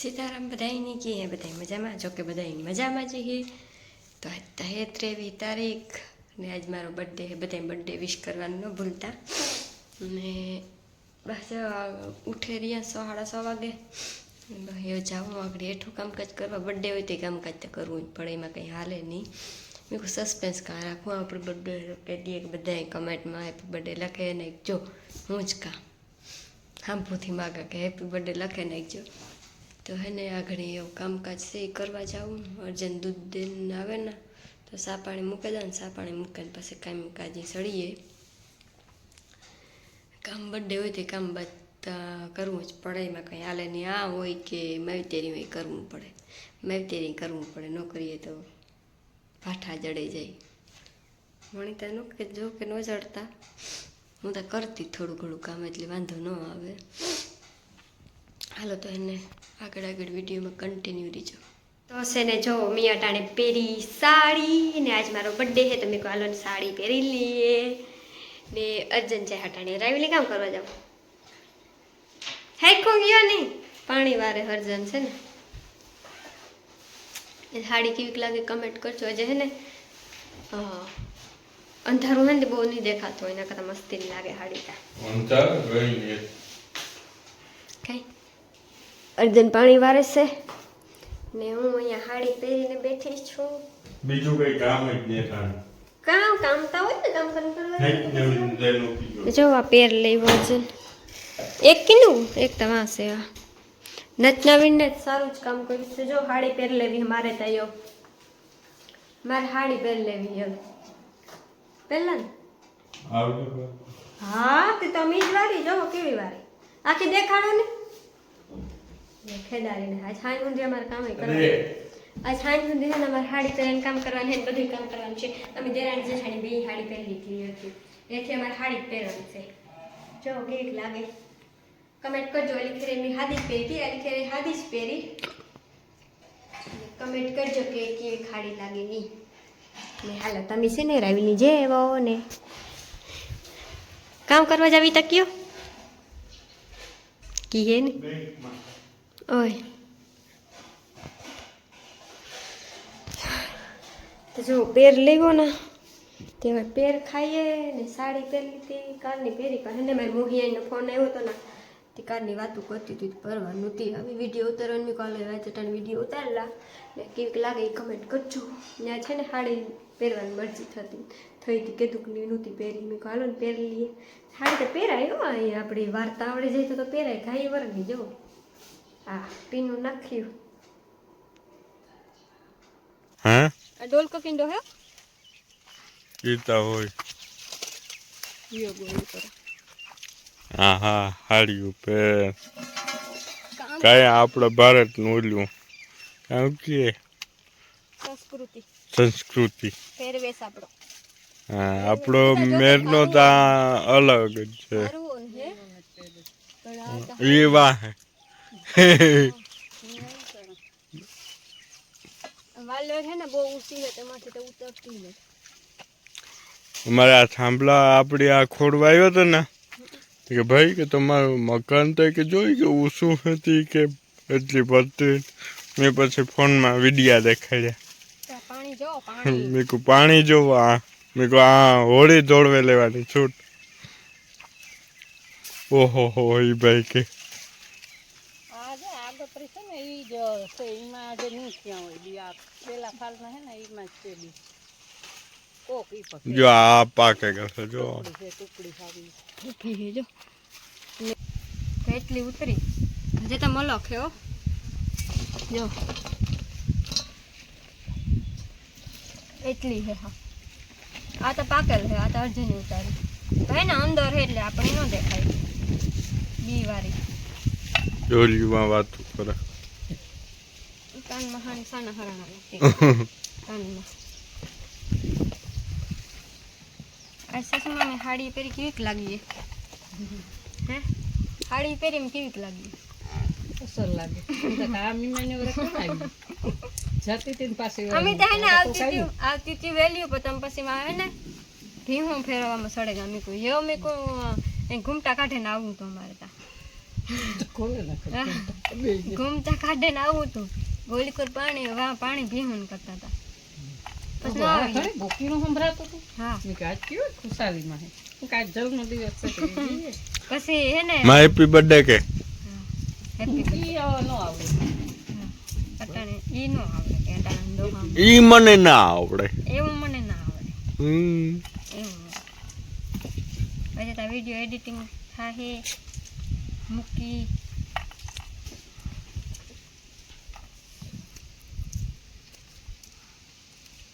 સીતારામ બધાયની કે બધા મજામાં? જો કે બધા મજામાં જ હે. તો આજ તો ત્રેવીસ તારીખ ને આજ મારો બર્થડે બધા બર્થડે વિશ કરવાનું, ન ભૂલતા. ને બસ ઉઠે રહ્યા સો, સાડા સો વાગે. ને જાઉં આગળ હેઠું કામકાજ કરવા. બર્થડે હોય તે કામકાજ તો કરવું જ પડે, એમાં કંઈ હાલે નહીં. મેં કોઈ સસ્પેન્સ કાં રાખવું આપણે બર્થડે કહી દઈએ કે બધાએ કમેન્ટમાં હેપી બર્થડે લખે ને જો, હું જ કાં. હાંભુથી માગા કે હેપી બર્થડે લખે નાખજો તો હે ને આગળ એવું કામકાજ છે, એ કરવા જાઉં. અર્જન દૂધ દઈને આવે ને, તો સા પાણી મૂકી દે ને સા પાણી મૂકીને પછી કામ કાજી સળીએ. કામ બર્થડે હોય તે કામ બધા કરવું જ પડે. એમાં કંઈ હાલે નહીં. આ હોય કે મેવતેરી હોય કરવું પડે. મેવતેરી કરવું પડે. ન તો ભાઠા જડે જાય. વણિતા નો કે જો કે ન જડતા. હું તો કરતી થોડું ઘણું કામ એટલે વાંધો ન આવે. હાલો તો એને આગળ આગળ વિડીયોમાં કન્ટિન્યુ રહીજો. તો છે ને જો મેં અટાણે પહેરી સાડી ને આજ મારો બર્થડે છે તો મેં કહું હાલો ને સાડી પહેરી લઈએ. ને અર્જન છે હટાણે રાવીલી કામ કરવા જાઉં હેકો ગયો નહીં પાણી વારે હરજન છે ને. એ સાડી કેવીક લાગે કમેન્ટ કરજો. આજે હે ને અ, અંધારું હોય ને બહુ નહીં દેખાતું હોય એના કરતાં મસ્તી નહીં લાગે સાડી તા અંતર કઈ? અર્જન પાણી વારે છે ને હું અહીંયા સાડી પહેરીને બેઠી છું. બીજું કઈ કામ જ નહીં કામ કામ કામતા હોય ને કામ કરવું જો આ પેર લેવો છે એક કીનું? એક તમા વાંસે નચનાવીને જ સારું જ કામ કર્યું છે. જો હાડી પહેર લેવી મારે તૈયો મારે હાડી પહેર લેવી હવે. પહેલા ને? હા તે તમે જ વારી. જો કેવી વારી? આખી દેખાડો ને. ખેદારીને આ સાંજ સુધી અમારે કામ કરવાનું. આ સાંજ સુધી છે ને અમારે હાડી પહેરીને કામ કરવાનું છે બધું કામ કરવાનું છે. અમે દેરાણી જેઠાણી બે સાડી પહેરી લીધી હતી. એથી અમારે હાડી જ પહેરવાની છે. જો કેક લાગે. કમેન્ટ કરજો એલી ખેરે મેં હાદી પહેરી. હતી ખેરે હાદી જ પહેરી. કમેન્ટ કરજો કે કે ખાડી લાગે નહીં ને હાલો તમે છે ને રાવીની જે એવો ને. કામ કરવા જાવી તક્યો કીએ ને. બેંકમાં તો જો પેર લેવો ને, તે હવે પેર ખાઈએ ને સાડી પહેરી હતી, કારની પહેરી, પણ એને મારી મોહિયાનો ફોન આવ્યો હતો ને, તે કારની વાતું કરતી હતી પરવા નહોતી આવી. વીડિયો ઉતારવાની કાલે વાંચટાને વીડિયો ઉતારેલા. ને કેવીક લાગે એ કમેન્ટ કરજો. ત્યાં છે ને સાડી પહેરવાની મરજી થતી. થઈ હતી કીધું કે નહોતી પહેરી. મેં હાલો ને પહેરી લઈએ. સાડી તો પહેરાય, હો અહીં આપણી વાર્તા આવડે જાય તો પહેરાય. ખાઈ વરની જો. હા પીનું નાખ્યું હા આ ડોલ કકીંડો હે ગીતા હોય યો બોલ કરો હા હા હાડ્યું કામ કાંઈ આપણા ભારતનું ઓલું કામ કે સંસ્કૃતિ સંસ્કૃતિ પહેરવેશ આપણો હા આપણો મેરનો તો અલગ જ છે એ વાહ અમારે આ થાંભલા આપણી આ ખોડવા આવ્યો હતો ને કે ભાઈ કે તમારું મકાન તો કે જોઈ કે ઊંચું હતી કે એટલી પડતી મેં પછી ફોનમાં વિડિયા દેખાડ્યા. મેં કહું પાણી જોવા આ. મેં કહું આ હોળી દોડવે લેવાની છૂટ. ઓહો હો ભાઈ કે આ જે આગોતરી છે ને ઈ જ છે એમાં જે ક્યાં હોય બી આ પેલા ફાલમાં છે ને એમાં જ છે બી. કોક ઈ પકડી જો આ પાકે કરશે જો. છે ટુકડી ખાવી ઉઠી છે જો. ને કેટલી ઉતરી. જે તો મલક છે હો. જો. એટલી છે હા. આ તો પાકેલ છે આ તો અર્જુન ઉતારી. ભાઈ ને અંદર હે એટલે આપણે ન દેખાય. બી વારી જોલીમાં વાત કરે કાનમાં હાણ સાના હરાણા લાગતી કાનમાં આ સાસુમાં મેં સાડી પહેરી કેવીક લાગી હે સાડી પહેરી કેવીક લાગી અસર લાગે એમ તો કામી મને વરે કરાવી જતી હતી ને પાછી અમે તો હે ને આવતી હતી આવતી હતી વેલ્યુ પણ તમે પછી માં હે ને ભીહું ફેરવામાં સડે ગા મીકું એવો મીકું એ ઘૂમટા કાઢીને આવું તો અમારે ત્યાં ખોલે ને ઘૂમતા કાઢે ને આવું હતું ગોલીકોર પાણી વા પાણી ભીહુન કરતા હતા. પછી આવી. બોકીનું સંભળાતું હતું? હા. મેં ખુશાલીમાં હે? દિવસ છે પછી હે ને માં હેપી બર્થડે કે? હેપી ન આવડે. અટાણે ઈ નો આવડે કે અટાણે દોહા ઈ મને ના આવડે. એવું મને ના આવડે. હમ. પછી તો વીડિયો એડિટિંગ થાય મૂકી.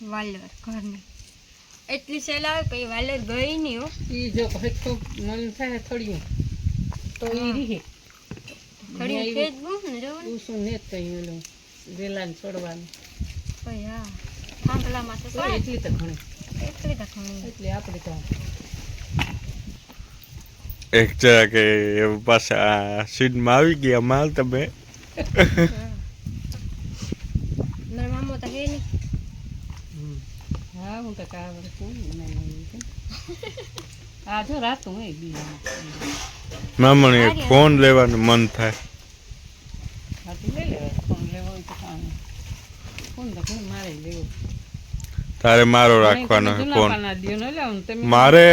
વાલર ઘરની. એટલી સેલ આવે કે વાલર ગઈ નહીં હો. એ જો હરખો મન થાય થોડી તો એ રીહે. થોડી ફેજ ફેસબુક ને તું શું ને કહ્યું ઓલું વેલાને છોડવાનું. પછી હા. થાંભલામાં તો તો એટલી તો ઘણી. એટલી તો ઘણી. એટલે આપણે તો એક જરા કે પાછા સીડમાં આવી ગયા માલ તમે હા. મારા મામો તો હે નહીં હા ને નહીં કે. આ જો રાતું હે મામણી એક ફોન લેવાનું મન થાય તારે મારો રાખવાનો છે ફોન. મારે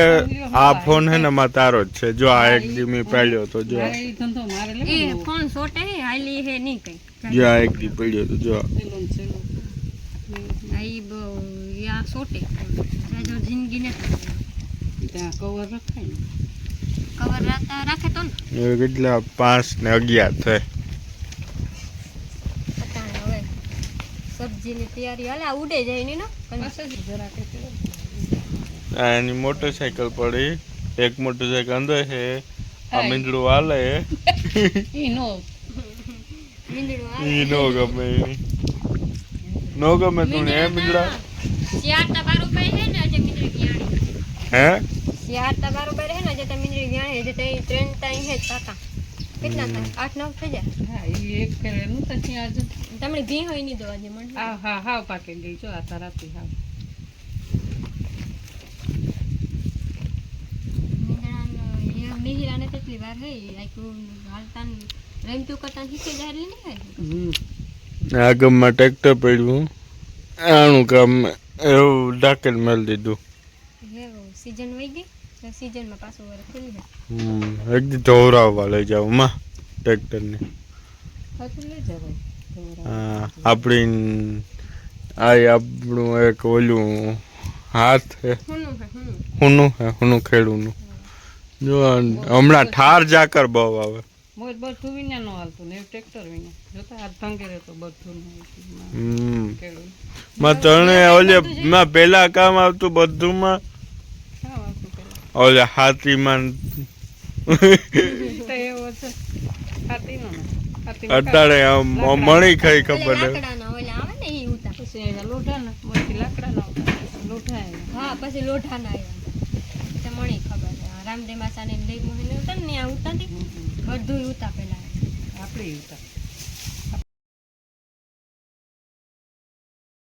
આ ફોન હે ને માં તારો જ છે. જો આ એક દી મેં પડ્યો તો જો એ ફોન સોટે હે હાલી હે ની કઈ. જો આ એક દી પડ્યો તો જો સેલું ને સેલું. આ ઈ બહુ યા જો જિંદગી ને ત્યાં કવર રખાય ને. કવર રાતા રાખે તો ને. કેટલા પાંચ ને અગિયાર થાય. સબ્જીની તૈયારી હાલે ઉડે જાય નહીં નો? પાસે જ જરા કે તે. આ એની મોટરસાયકલ પડી. એક મોટરસાયકલ અંદર છે. આ. મીંડળું હાલે. ઈ નો મીંદડું ઈ નો ગમે. નો ગમે તું ને એ મીંડળા શિયાળતા બાર હે ને જે મીંદડી વ્યાણી હે? શિયાળતા બાર ઉપર હે ને જે તે મીંદડી વ્યાણી જે તે ત્રણ ટાઈમ હે કાકા કેટલા થાય? આઠ નવ થઈ જાય? હા ઈ એક કરે તો ત્યાં જ તમને ઘી હોયની દો જે મને હા હા હાવ પાકે ગઈ જો આ તારાથી હાવ. મિહિરાને તેટલી વાર હે આખું હાલતા રમતું કરતા શીખી જાય એટલે નહીં હોય? આ ગામમાં ટ્રેક્ટર પડ્યું. આનું કામ એવું ઢાંકણ મેળ દીધું. સીઝન વહી ગઈ? સીઝનમાં પાછું વરસ ખુલી જાય હમ એક દી ધોવરાવવા લઈ જાવમાં ટ્રેક્ટરને હા આપણી આ આપણું એક ઓલું હાથ હે હુનું હે હુનું. હુનું ખેડૂનું. જો હમણાં ઠાર જાકર બહુ આવે. મોજ બધું વિના નો હાલતું ને એવું ટ્રેક્ટર વિના. જોતા હાથ ભાંગે રહેતો બધું માં તણે ઓલે માં પેલા કામ આવતું બધુંમાં? માં ઓલે હાથીમાં માં એવો છે હાથીમાં અટાણે મણી ખાઈ ખબર આવે ને પછી લોઢા ને મોટી ના હા પછી લોઢાના આવ્યા. મણી ખબર. રામદેવ માસાને લઈ મોહીને ઉતા ને આ હમ. બધું ઉતા પેલા આપણે ઉતા